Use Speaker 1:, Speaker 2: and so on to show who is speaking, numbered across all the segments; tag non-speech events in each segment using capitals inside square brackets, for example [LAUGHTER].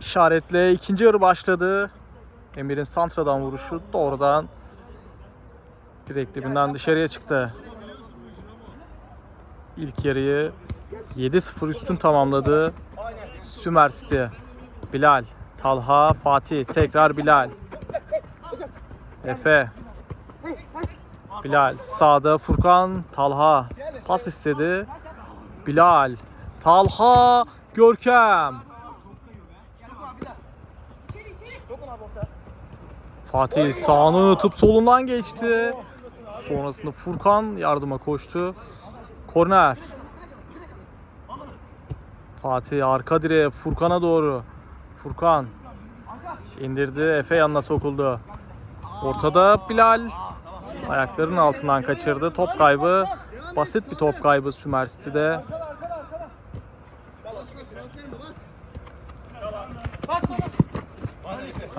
Speaker 1: İşaretle ikinci yarı başladı. Emir'in santradan vuruşu doğrudan direkt dibinden dışarıya çıktı. İlk yarıyı 7-0 üstün tamamladı. Sümer City. Bilal, Talha, Fatih, tekrar Bilal. Efe. Bilal sağda Furkan, Talha pas istedi. Bilal, Talha, Görkem. Fatih sağını atıp solundan geçti. Sonrasında Furkan yardıma koştu. Korner. Fatih arka direğe Furkan'a doğru. Furkan indirdi. Efe yanına sokuldu. Ortada Bilal ayaklarının altından kaçırdı. Top kaybı. Basit bir top kaybı Sümer City'de.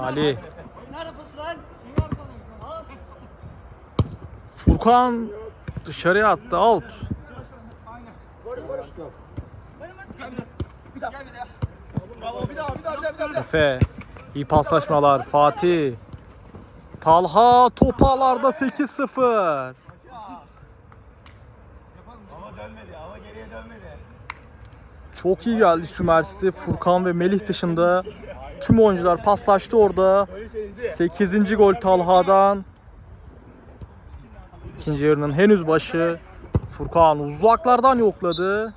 Speaker 1: Salih. Furkan dışarıya attı. Out. Efe. iyi paslaşmalar. Fatih. Talha topalarda 8-0. Çok iyi geldi Sümer City. Furkan ve Melih dışında tüm oyuncular paslaştı orada. 8. gol Talha'dan. İkinci yarının henüz başı. Furkan uzaklardan yokladı.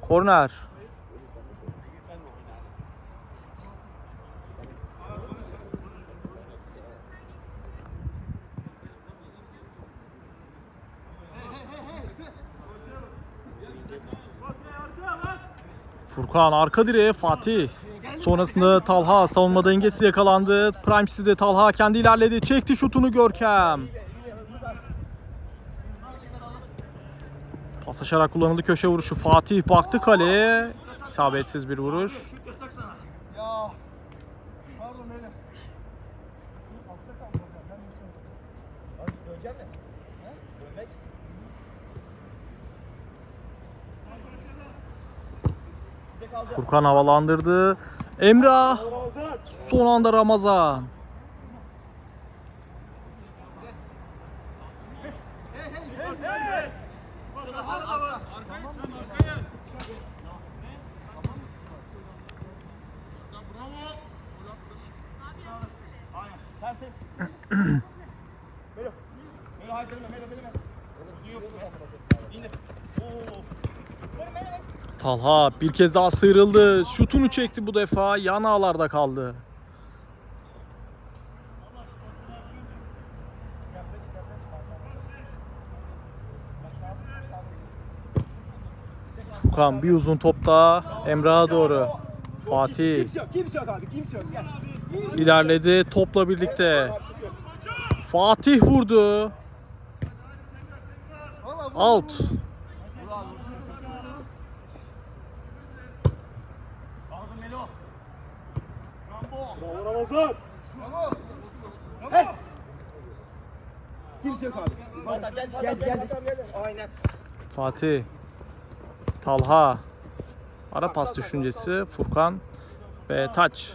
Speaker 1: Korner. Furkan arka direğe Fatih. Sonrasında Talha savunma dengesi yakalandı. Prime City'de Talha kendi ilerledi. Çekti şutunu Görkem. Paslaşarak kullanıldı köşe vuruşu. Fatih baktı kaleye. İsabetsiz bir vuruş. Furkan havalandırdı. Emrah. Son anda Ramazan. [CLEARS THROAT] Talha bir kez daha sıyrıldı. Şutunu çekti bu defa. Yan ağlarda kaldı. Furkan bir uzun top daha Emrah'a doğru. Fatih ilerledi topla birlikte. Fatih vurdu. Out.
Speaker 2: Bravo Ramazan. Bravo. Kimse yok abi. Gel, gel, gel. Aynen.
Speaker 1: Fatih. Talha. Ara pas düşüncesi. Furkan. Ve taç.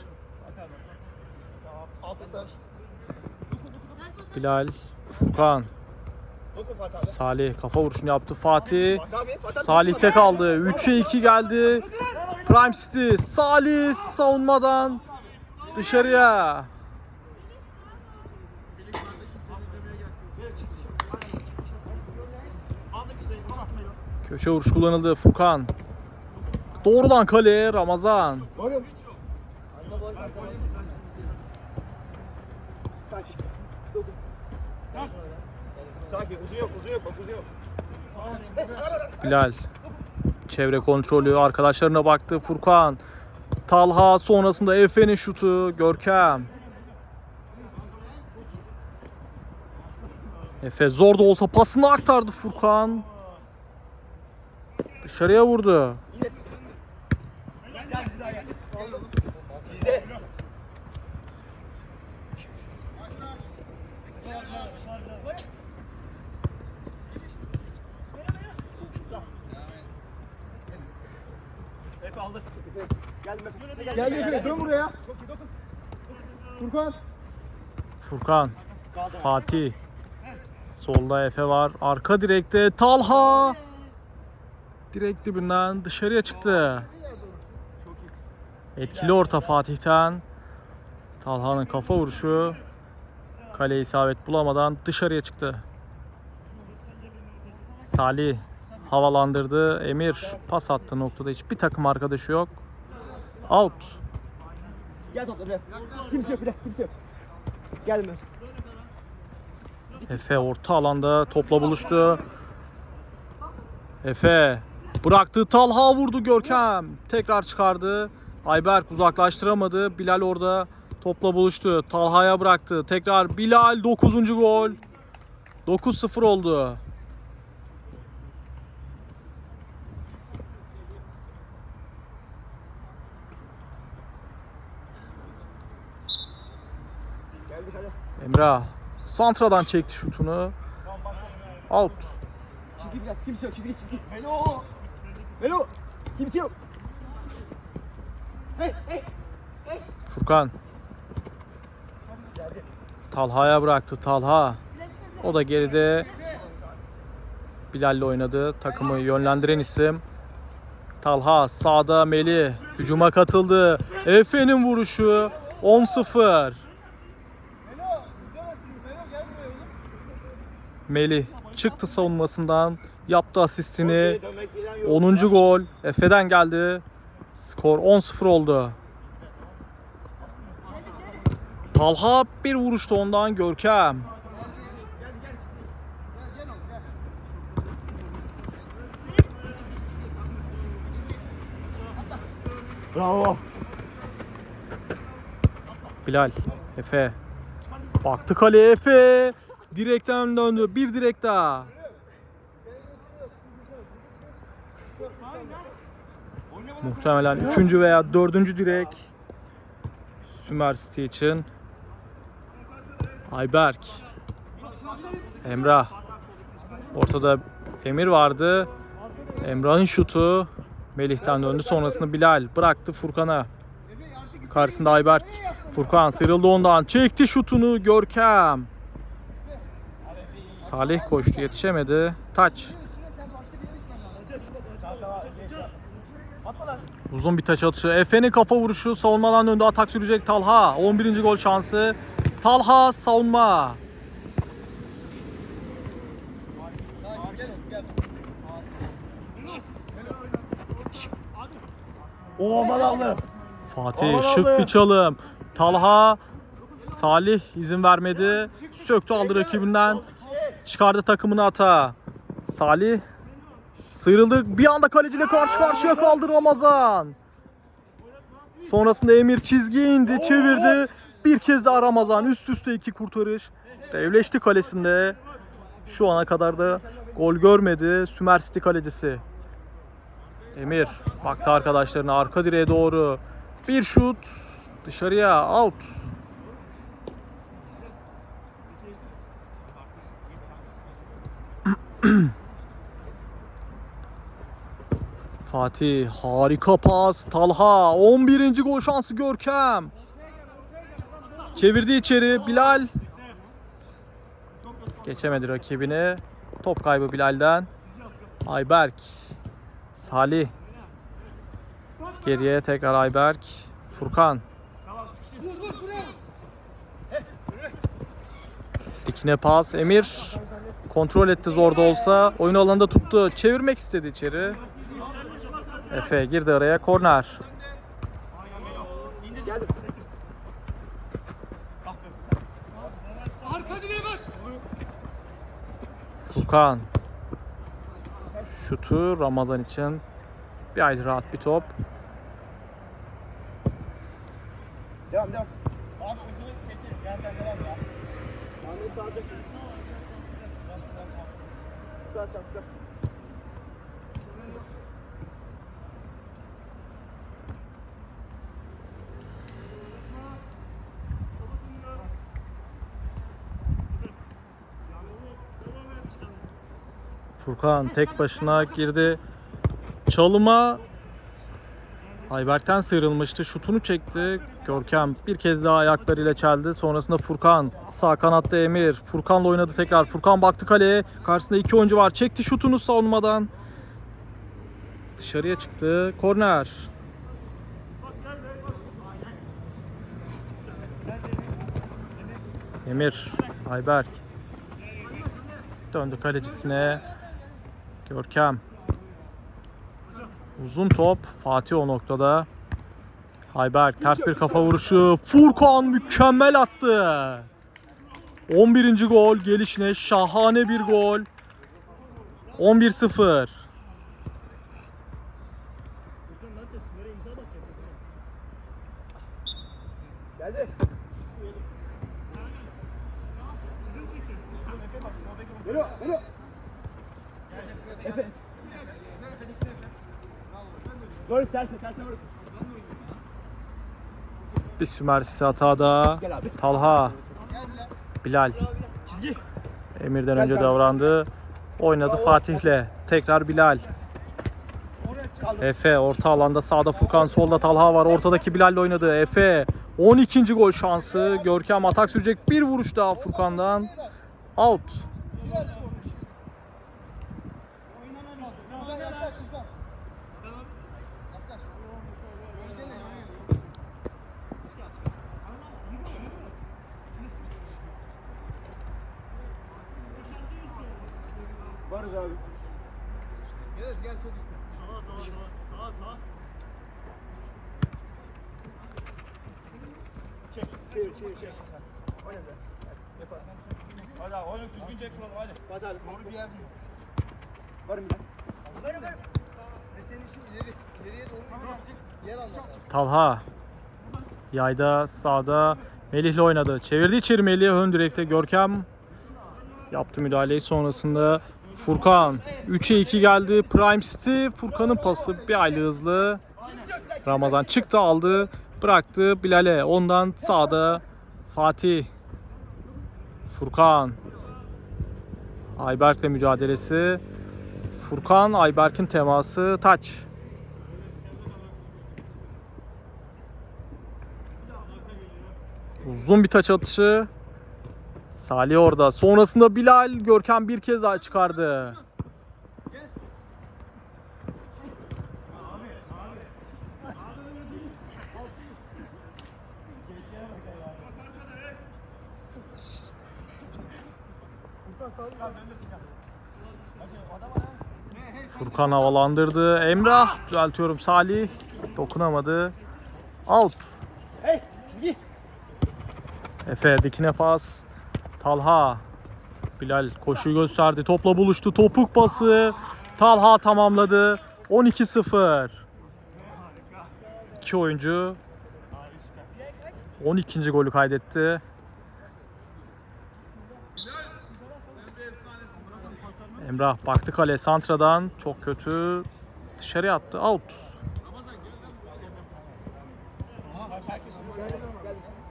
Speaker 1: Bilal. Furkan. Salih kafa vuruşunu yaptı. Fatih. Salih'te kaldı. 3'e 2 geldi. Prime City. Salih savunmadan dışarıya. Köşe vuruş kullanıldı. Furkan. Doğrudan kaleye Ramazan. Bilal. Çevre kontrolü arkadaşlarına baktı. Furkan. Talha sonrasında Efe'nin şutu. Görkem. Efe zor da olsa pasını aktardı Furkan. Dışarıya vurdu.
Speaker 2: Gel, bir daha gel. Bizde. Efe aldı. Efe. Gel Efe
Speaker 3: dön buraya. Furkan.
Speaker 1: Furkan. Fatih. Solda Efe var. Arka direkte Talha. Direkt dibinden dışarıya çıktı. Etkili orta Fatih'ten. Talha'nın kafa vuruşu. Kale isabet bulamadan dışarıya çıktı. Salih havalandırdı. Emir pas attı noktada hiçbir takım arkadaşı yok. Out.
Speaker 2: Gel topla Efe. Kimse yok bile. Kimse yok. Gelme.
Speaker 1: Efe orta alanda topla buluştu. Efe bıraktı. Talha vurdu Görkem. Tekrar çıkardı. Ayberk uzaklaştıramadı. Bilal orada topla buluştu. Talha'ya bıraktı. Tekrar Bilal 9. gol. 9-0 oldu. Emrah Santra'dan çekti şutunu. Out.
Speaker 2: Çizgi biraz. Kimse yok. Çizgi çizgi. Hello. Hello. Kimse yok. Hey hey.
Speaker 1: Furkan. Talha'ya bıraktı. Talha. O da geride. Bilal'le oynadı. Takımı yönlendiren isim. Talha sağda Melih hücuma katıldı. Efe'nin vuruşu 10-0. Melih çıktı savunmasından yaptı asistini.
Speaker 2: Dönmek gelen yok.
Speaker 1: 10. gol Efe'den geldi. Skor 10-0 oldu. Talha bir vuruştu ondan Görkem.
Speaker 2: Bravo.
Speaker 1: Bilal, Efe. Baktı kaleye Efe. Direkten döndü. Bir direk daha. Muhtemelen üçüncü veya dördüncü direk. Sümer City için. Ayberk. Emrah. Ortada Emir vardı. Emrah'ın şutu. Melih'ten döndü. Sonrasında Bilal bıraktı Furkan'a. Karşısında Ayberk. Furkan sıyrıldı ondan. Çekti şutunu Görkem. Salih koştu yetişemedi. Taç. Uzun bir taç atışı. Efe'nin kafa vuruşu savunmadan döndü. Atak sürecek Talha. 11. gol şansı. Talha savunma.
Speaker 2: Oo mal aldı.
Speaker 1: Fatih
Speaker 2: Aman
Speaker 1: şık bir çalım. Talha Salih izin vermedi. Söktü aldı rakibinden. Çıkardı takımını ata. Salih sıyrıldı. Bir anda kaleciyle karşı karşıya kaldı Ramazan. Sonrasında Emir çizgiye indi, çevirdi. Bir kez daha Ramazan üst üste iki kurtarış. Devleşti kalesinde. Şu ana kadar da gol görmedi Sümer City kalecisi. Emir baktı arkadaşlarına arka direğe doğru. Bir şut dışarıya out. [CLEARS THROAT] Fatih harika pas. Talha 11. gol şansı Görkem. Çevirdi içeri Bilal. Geçemedi rakibini. Top kaybı Bilal'den. Ayberk. Salih. Geriye tekrar Ayberk. Furkan. Dikine pas. Emir. Kontrol etti zor da olsa. Oyun alanında tuttu. Çevirmek istedi içeri. Efe girdi araya. Korner. Furkan. Şutu Ramazan için. Bir hayli rahat bir top.
Speaker 2: Devam devam. Abi uzun kesin. Yerden devam ya. Ahmet sağacak.
Speaker 1: Furkan tek başına girdi. Çalıma Ayberk'ten sıyrılmıştı. Şutunu çekti. Görkem bir kez daha ayaklarıyla çeldi. Sonrasında Furkan. Sağ kanatta Emir. Furkan'la oynadı tekrar. Furkan baktı kaleye. Karşısında iki oyuncu var. Çekti şutunu savunmadan. Dışarıya çıktı. Korner. Emir. Ayberk. Döndü kalecisine. Görkem. Uzun top. Fatih o noktada. Ayberk ters bir kafa vuruşu. Furkan mükemmel attı. 11. gol gelişine şahane bir gol. 11-0. Bir Sümer City hatada. Talha. Bilal. Emir'den önce davrandı. Oynadı Fatih'le. Tekrar Bilal. Efe orta alanda sağda Furkan solda Talha var. Ortadaki Bilal'le oynadı. Efe 12. gol şansı. Görkem atak sürecek. Bir vuruş daha Furkan'dan. Out.
Speaker 2: Varız abi.
Speaker 3: Gel gel çok üstüne.
Speaker 2: Çek, çevir, çevir, çevir. Oyna be. Yaparsın. Hadi abi, oyna düzgün çek şunu, hadi. Hadi abi.
Speaker 3: Doğru bir yer değil.
Speaker 2: Varım ben.
Speaker 3: Varım varım. Ve senin işin ileri. ileriye doğru yer almak.
Speaker 1: Talha. Yayda sağda Melih'le oynadı. Çevirdi içeri Melih ön direkte Görkem yaptı müdahaleyi sonrasında Furkan 3'e 2 geldi. Prime City Furkan'ın pası bir aylı hızlı. Ramazan çıktı aldı bıraktı Bilal'e. Ondan sağda Fatih Furkan Ayberk'le mücadelesi. Furkan Ayberk'in teması taç. Uzun bir taç atışı. Salih orada. Sonrasında Bilal Görkem bir kez daha çıkardı. Furkan havalandırdı. Emrah düzeltiyorum Salih dokunamadı. Out.
Speaker 2: Hey, çizgi.
Speaker 1: Efe dikine pas. Talha. Bilal koşu gösterdi. Topla buluştu. Topuk pası. Talha tamamladı. 12-0. İki oyuncu 12. golü kaydetti. Emrah baktı kale santradan çok kötü dışarıya attı out.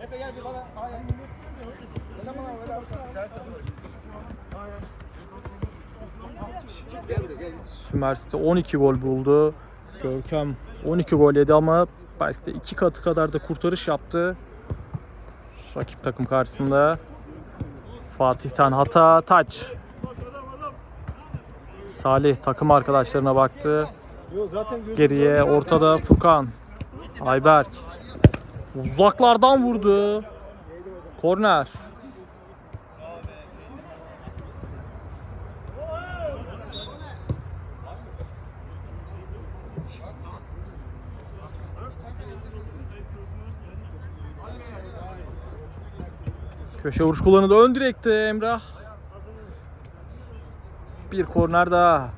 Speaker 2: Efe gel bir bana. Hayır. Sen bana ver abi. Gel,
Speaker 3: Gel buraya gel.
Speaker 1: Sümer City 12 gol buldu. Görkem 12 gol yedi ama belki de iki katı kadar da kurtarış yaptı. Rakip takım karşısında. Fatih'ten hata, taç. Salih takım arkadaşlarına baktı. Geriye ortada Furkan. Ayberk. Uzaklardan vurdu. Korner. Köşe vuruş kullanıldı. Ön direkte Emrah. Bir korner daha.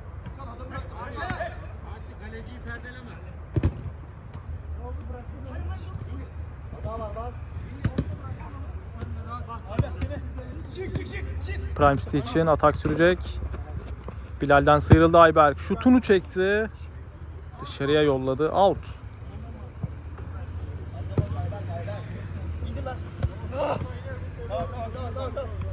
Speaker 1: Prime City için atak sürecek. Bilal'den sıyrıldı Ayberk. Şutunu çekti. Dışarıya yolladı. Out.
Speaker 2: Tamam tamam tamam tamam. tamam.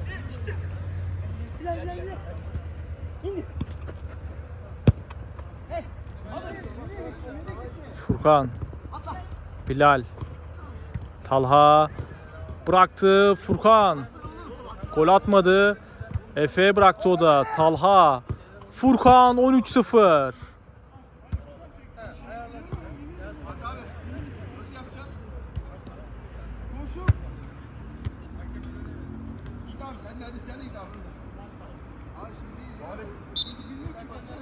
Speaker 1: Furkan. Bilal. Talha bıraktı. Furkan. Gol atmadı. Efe bıraktı o da. Talha. Furkan 13-0.
Speaker 3: Nasıl yapacağız? Koşup. Git abi sen de hadi sen de git abi. Abi şimdi değil ya. Çocuk bilmiyor ki baksana.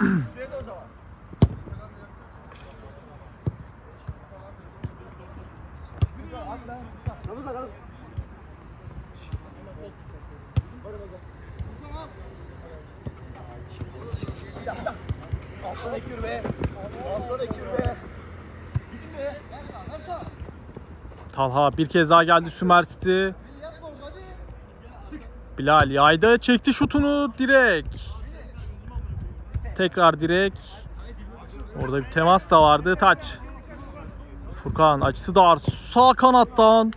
Speaker 2: Sürekli o zaman.
Speaker 3: Aslan ekür be. Aslan ekür be. Gidin be. Ver sağ ver sağ.
Speaker 1: Talha bir kez daha geldi Sümer City. Bilal yayda çekti şutunu direk. Tekrar direk. Orada bir temas da vardı. Taç. Furkan açısı dar. Sağ kanattan.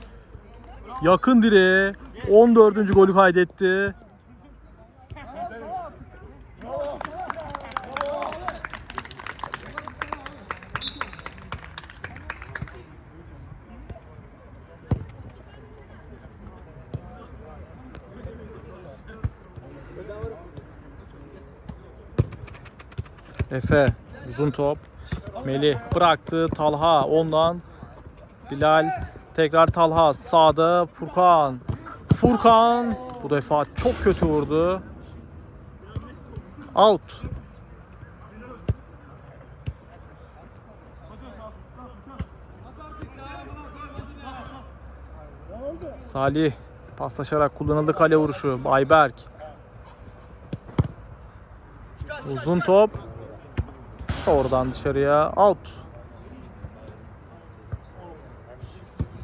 Speaker 1: Yakın direğe. 14. golü kaydetti. Efe uzun top. Melih bıraktı. Talha ondan. Bilal tekrar Talha sağda Furkan. Furkan bu defa çok kötü vurdu. Out. Salih paslaşarak kullanıldı kale vuruşu. Bayberk. Uzun top. Oradan dışarıya out.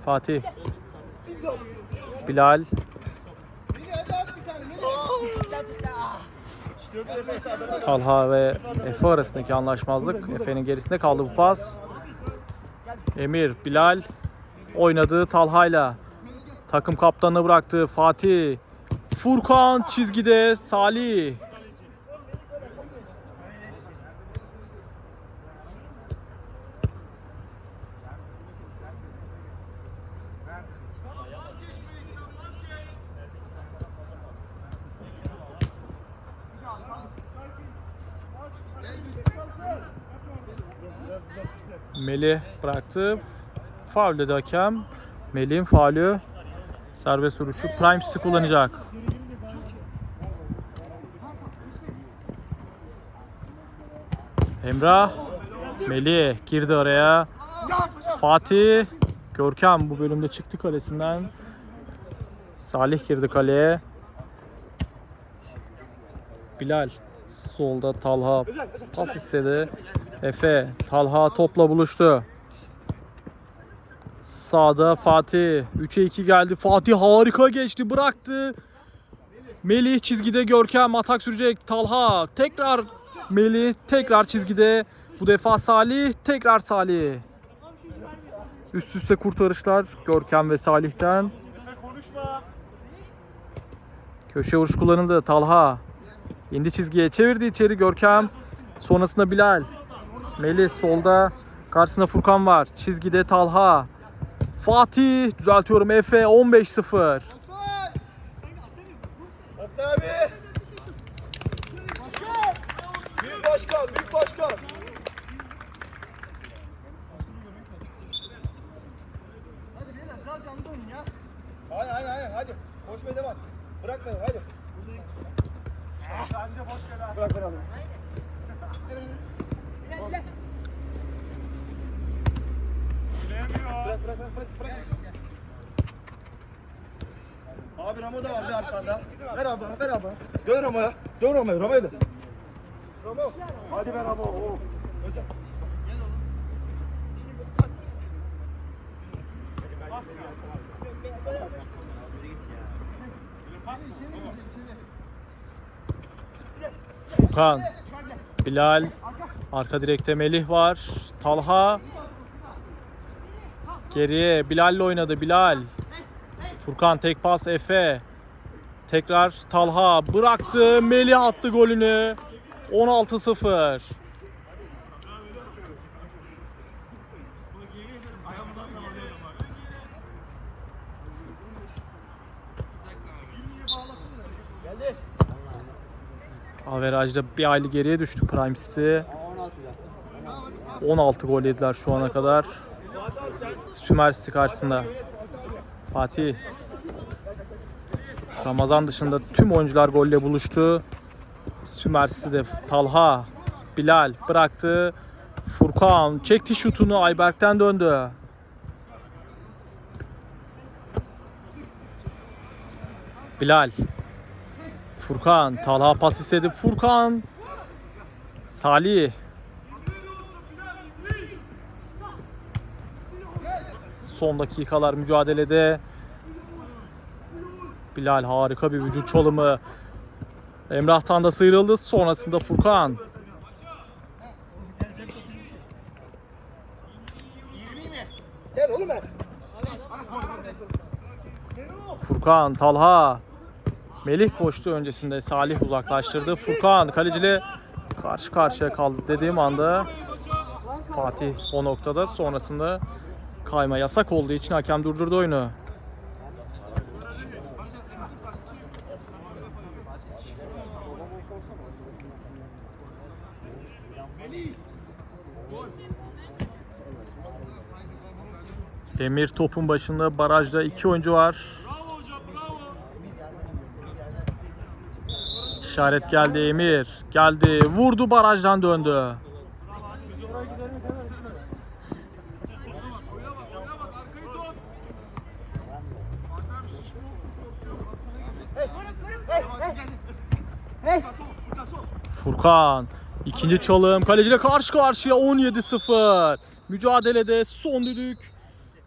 Speaker 1: Fatih. Bilal. Talha ve Efe arasındaki anlaşmazlık. Efe'nin gerisinde kaldı bu pas. Emir, Bilal oynadı Talha'yla. Takım kaptanını bıraktı Fatih. Furkan çizgide Salih. Melih bıraktı. Faul dedi hakem. Melih'in faulü. Serbest vuruşu. Prime City kullanacak. Emrah. Melih girdi araya. Fatih. Görkem bu bölümde çıktı kalesinden. Salih girdi kaleye. Bilal. Solda Talha pas istedi. Efe, Talha topla buluştu. Sağda Fatih. 3'e 2 geldi. Fatih harika geçti. Bıraktı. Melih çizgide Görkem atak sürecek. Talha tekrar Melih tekrar çizgide. Bu defa Salih tekrar Salih. Üst üste kurtarışlar Görkem ve Salih'ten. Köşe vuruş kullanıldı. Talha indi çizgiye çevirdi içeri Görkem. Sonrasında Bilal. Melih solda. Karşısında Furkan var. Çizgide Talha. Fatih düzeltiyorum Efe 15-0.
Speaker 3: Hatta abi. Büyük başkan, büyük başkan. Hadi beyler biraz canlı oynayın ya. Aynen aynen aynen hadi. Koşmaya devam. Bırak beni hadi. Bırak beni abi. Bırak bırak bırak bırak. bırak. Abi Ramo da var bir arkanda. Ver abi ver abi. Dön Ramo'ya. Dön Ramo'ya, Ramo'ya dön. Ramo. Hadi ver Ramo. Oo. Özel. Gel oğlum. Şimdi at.
Speaker 1: Furkan. Bilal. Arka direkte Melih var. Talha. Geriye Bilal'le oynadı. Bilal. Furkan tek pas Efe. Tekrar Talha bıraktı. Melih attı golünü. 16-0. Averajda bir aylı geriye düştü Prime City. 16 gol yediler şu ana kadar. Sümer City karşısında. Fatih. Ramazan dışında tüm oyuncular golle buluştu. Sümer City'de Talha, Bilal bıraktı. Furkan çekti şutunu Ayberk'ten döndü. Bilal. Furkan. Talha pas istedi. Furkan. Salih. Son dakikalar mücadelede. Bilal harika bir vücut çalımı. Emrah'tan da sıyrıldı. Sonrasında Furkan. Furkan, Talha. Melih koştu öncesinde. Salih uzaklaştırdı. Furkan kaleciyle karşı karşıya kaldı dediğim anda Fatih o noktada sonrasında kayma yasak olduğu için hakem durdurdu oyunu. Emir topun başında barajda iki oyuncu var. İşaret geldi Emir. Geldi. Vurdu barajdan döndü. Furkan. ikinci çalım. Kaleciyle karşı karşıya 17-0. Mücadelede son düdük.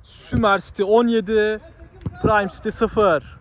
Speaker 1: Sümer City 17. Prime City 0.